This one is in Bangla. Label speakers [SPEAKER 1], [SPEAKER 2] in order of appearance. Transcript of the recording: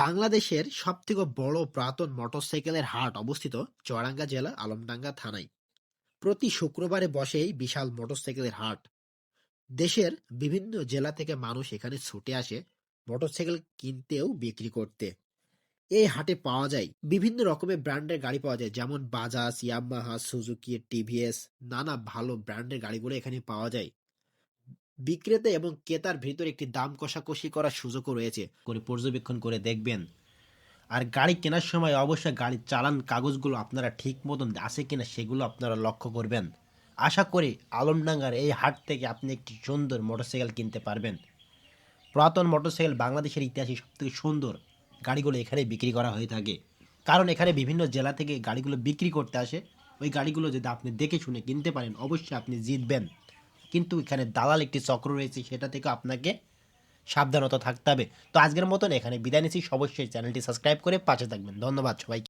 [SPEAKER 1] বাংলাদেশের সবথেকে বড় পুরাতন মোটরসাইকেলের হাট অবস্থিত চুয়াডাঙ্গা জেলা আলমডাঙ্গা থানায়। প্রতি শুক্রবারে বসে এই বিশাল মোটরসাইকেলের হাট। দেশের বিভিন্ন জেলা থেকে মানুষ এখানে ছুটে আসে মোটরসাইকেল কিনতেও বিক্রি করতে। এই হাটে পাওয়া যায় বিভিন্ন রকমের ব্র্যান্ডের গাড়ি পাওয়া যায়, যেমন বাজাজ, ইয়ামাহা, সুজুকি, টিভিএস, নানা ভালো ব্র্যান্ডের গাড়িগুলো এখানে পাওয়া যায়। বিক্রেতা এবং ক্রেতার ভিতরে একটি দাম কষাকষি করার সুযোগও রয়েছে। করে পর্যবেক্ষণ করে দেখবেন। আর গাড়ি কেনার সময় অবশ্যই গাড়ির চালান কাগজগুলো আপনারা ঠিক মতন আছে কিনা সেগুলো আপনারা লক্ষ্য করবেন। আশা করি আলমডাঙ্গার এই হাট থেকে আপনি একটি সুন্দর মোটরসাইকেল কিনতে পারবেন। পুরাতন মোটরসাইকেল বাংলাদেশের ইতিহাসে সবথেকে সুন্দর গাড়িগুলো এখানে বিক্রি করা হয়ে থাকে। কারণ এখানে বিভিন্ন জেলা থেকে গাড়িগুলো বিক্রি করতে আসে। ওই গাড়িগুলো যদি আপনি দেখে শুনে কিনতে পারেন, অবশ্যই আপনি জিতবেন। কিন্তু এখানে দালাল একটি চক্র রয়েছে, সেটা থেকে আপনাকে সাবধানতা থাকতে হবে। তো আজকের মতন এখানে বিদায় নিচ্ছি। অবশ্যই চ্যানেলটি সাবস্ক্রাইব করে পাশে থাকবেন। ধন্যবাদ সবাইকে।